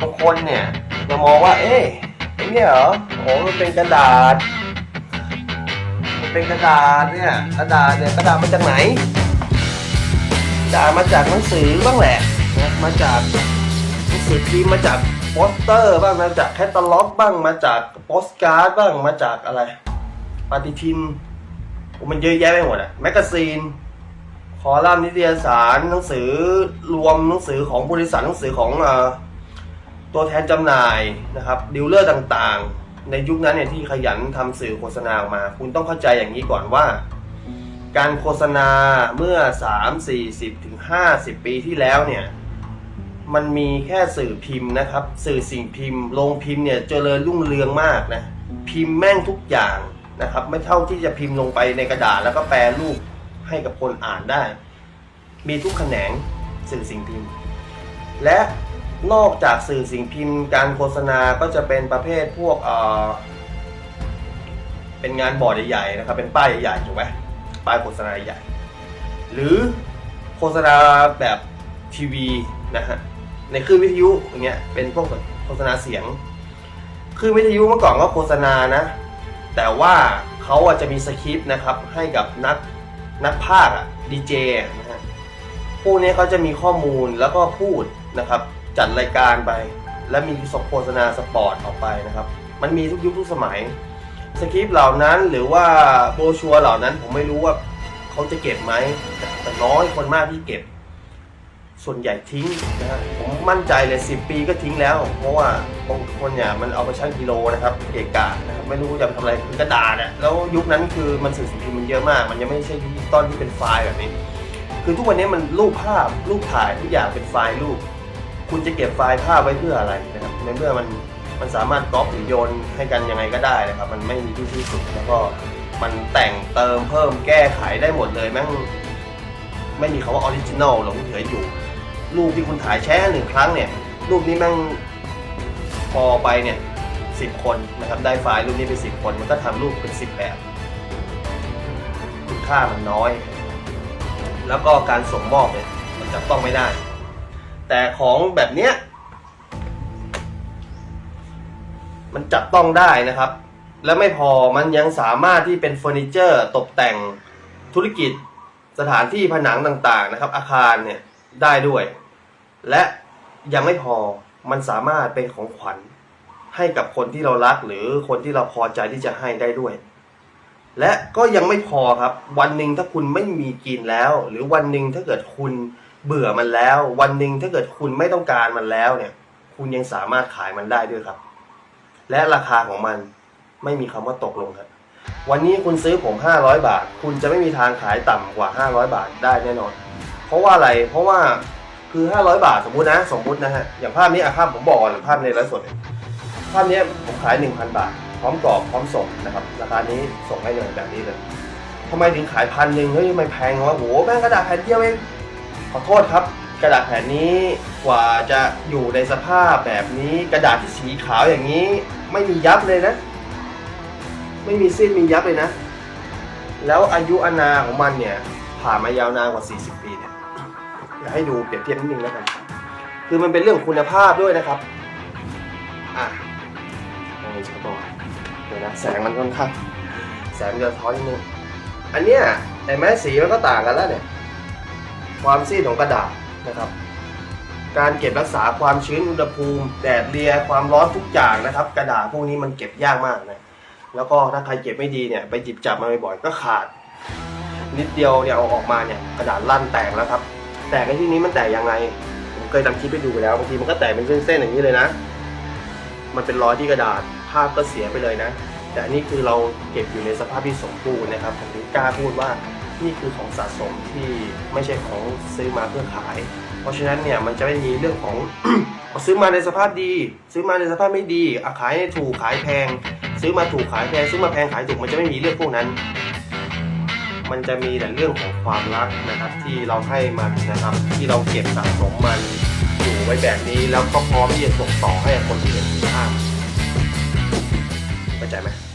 บางคนเนี่ยจะมองว่า เอ๊ะเนี่ยเหรอโอ้มันเป็นกระดาษ มันเป็นกระดาษเนี่ย กระดาษเนี่ยกระดาษมาจากไหนกระดาษมาจากหนังสือบ้างแหละนะมาจากหนังสือพิมพ์มาจากโปสเตอร์ บ้างมาจากแคตตาล็อก บ้างมาจากโปสการ์ดบ้างมาจากอะไรปฏิทินมันเยอะแยะไปหมดอะแมกกาซีนคอลัมน์นิตยสารหนังสือรวมหนังสือของบริษัทหนังสือของเออ ตัวแทนจำหน่ายนะครับดีลเลอร์ต่างๆ ในยุคนั้นเนี่ยที่ขยันทำสื่อโฆษณาออกมา คุณต้องเข้าใจอย่างนี้ก่อนว่า การโฆษณาเมื่อ 3 40ถึง50 ปีที่แล้วเนี่ยมันมีแค่สื่อพิมพ์นะครับ สื่อสิ่งพิมพ์โรงพิมพ์เนี่ยเจริญรุ่งเรืองมากนะพิมพ์แม่งทุกอย่างนะครับ ไม่เท่าที่จะพิมพ์ลงไปในกระดาษแล้วก็แปลรูปให้กับคนอ่านได้ มีทุกแขนงสื่อสิ่งพิมพ์ และ นอกจากสื่อสิ่งพิมพ์ การโฆษณาก็จะเป็นประเภทพวกเอ่อเป็นงานบอร์ดใหญ่ๆนะครับ เป็นป้ายใหญ่ๆถูกไหมป้ายโฆษณาใหญ่หรือโฆษณาแบบทีวีนะฮะในคลื่นวิทยุอย่างเงี้ยเป็นพวกโฆษณาเสียงคลื่นวิทยุเมื่อก่อนก็โฆษณานะ แต่ว่าเขาอาจจะมีสคริปต์นะครับให้กับนักนักพากย์อะดีเจนะฮะพวกนี้เขาจะมีข้อมูลแล้วก็พูดนะครับ จัดรายการไป และมีโฆษณาสปอร์ตออกไปนะครับ มันมีทุกยุคทุกสมัยสคริปต์เหล่านั้นหรือว่าโบชัวเหล่านั้นผมไม่รู้ว่าเขาจะเก็บไหมแต่น้อยคนมากที่เก็บ ส่วนใหญ่ทิ้งนะฮะผมมั่นใจเลย10ปีก็ทิ้งแล้ว เพราะว่าบางคนเนี่ยมันเอาไปชั่งกิโลนะครับเกะกะนะครับไม่รู้จะทำอะไรคือกระดาษเนี่ยแล้วยุคนั้นคือมันสื่อสิ่งพิมพ์มันเยอะมาก มันยังไม่ใช่ยุคตอลที่เป็นไฟล์แบบนี้ คือทุกวันนี้มันรูปภาพรูปถ่ายทุกอย่างเป็นไฟล์รูป คุณจะเก็บไฟล์ภาพไว้เพื่ออะไรนะครับในเมื่อมันมันสามารถก๊อปหรือโยนให้กันยังไงก็ได้นะครับ มันไม่มีที่ที่สุดแล้วก็มันแต่งเติมเพิ่มแก้ไขได้หมดเลยแม่งไม่มีคำว่าออริจินอลหลงเหลืออยู่ รูปที่คุณถ่ายแช่หนึ่งครั้งเนี่ย รูปนี้แม่งพอไปเนี่ยสิบคนนะครับได้ไฟล์รูปนี้เป็นสิบคน มันก็ทำรูปเป็นสิบแบบคุณค่ามันน้อย แล้วก็การส่งมอบเนี่ยมันจับต้องไม่ได้ แต่ของแบบเนี้ย มันจับต้องได้นะครับ และไม่พอมันยังสามารถที่เป็นเฟอร์นิเจอร์ตกแต่งธุรกิจสถานที่ผนังต่างๆนะครับ อาคารเนี่ยได้ด้วย และยังไม่พอมันสามารถเป็นของขวัญให้กับคนที่เรารักหรือคนที่เราพอใจที่จะให้ได้ด้วย และก็ยังไม่พอครับ วันหนึ่งถ้าคุณไม่มีกินแล้ว หรือวันหนึ่งถ้าเกิดคุณ เบื่อมันแล้ว วันหนึ่งถ้าเกิดคุณไม่ต้องการมันแล้วเนี่ย คุณยังสามารถขายมันได้ด้วยครับ และราคาของมันไม่มีคำว่าตกลงครับวันนี้คุณซื้อผม 500 บาท คุณจะไม่มีทางขายต่ำกว่า 500 บาทได้แน่นอน เพราะว่าอะไรเพราะว่าคือ 500 บาทสมมุตินะ สมมุตินะฮะอย่างภาพนี้อะภาพผมบอกก่อนภาพในไลฟ์สดเนี่ยภาพนี้ผมขาย 1,000 บาท พร้อมกรอบพร้อมส่งนะครับราคานี้ส่งให้เลยแบบนี้เลยทำไมถึงขายพันหนึ่งเฮ้ยทำไมแพงวะโหแม่งกระดาษแผ่นเดียวเอง ขอโทษครับ กระดาษแผ่นนี้กว่าจะอยู่ในสภาพแบบนี้ กระดาษที่สีขาวอย่างนี้ ไม่มียับเลยนะ ไม่มีซีดมียับเลยนะ แล้วอายุอานาของมันเนี่ย ผ่านมายาวนานกว่า 40 ปีเนี่ยอยากให้ดูเปรียบเทียบนิดนึงแล้วกันคือมันเป็นเรื่องคุณภาพด้วยนะครับอะตรงนี้จะบอกเดี๋ยวนะแสงมันค่อนข้างแสงมันจะท้อนนิดนึงอันเนี้ยแต่แม้สีมันก็ต่างกันแล้วเนี่ย ความซีดของกระดาษนะครับ การเก็บรักษาความชื้นอุณหภูมิแดดเรียความร้อนทุกอย่างนะครับ กระดาษพวกนี้มันเก็บยากมากนะแล้วก็ถ้าใครเก็บไม่ดีเนี่ยไปจิบจับมาบ่อยๆก็ขาด นิดเดียวเนี่ยเอาออกมาเนี่ยกระดาษลั่นแตกแล้วครับ แตกในที่นี้มันแตกยังไงผมเคยทำคลิปไปดูไปแล้วบางทีมันก็แตกเป็นเส้นๆอย่างนี้เลยนะ มันเป็นรอยที่กระดาษภาพก็เสียไปเลยนะ แต่อันนี้คือเราเก็บอยู่ในสภาพที่สมบูรณ์นะครับผมถึงกล้าพูดว่า นี่คือของสะสมที่ไม่ใช่ของซื้อมาเพื่อขาย เพราะฉะนั้นเนี่ยมันจะไม่มีเรื่องของ ซื้อมาในสภาพดี ซื้อมาในสภาพไม่ดีอขายในถูกขายแพง ซื้อมาถูกขายแพงซื้อมาแพงขายถูกมันจะไม่มีเรื่องพวกนั้น มันจะมีแต่เรื่องของความรักนะครับ ที่เราให้มันนะครับ ที่เราเก็บสะสมมันอยู่ไว้แบบนี้แล้วก็พร้อมที่จะส่งต่อให้คนที่เห็นคุณค่าเข้าใจไหม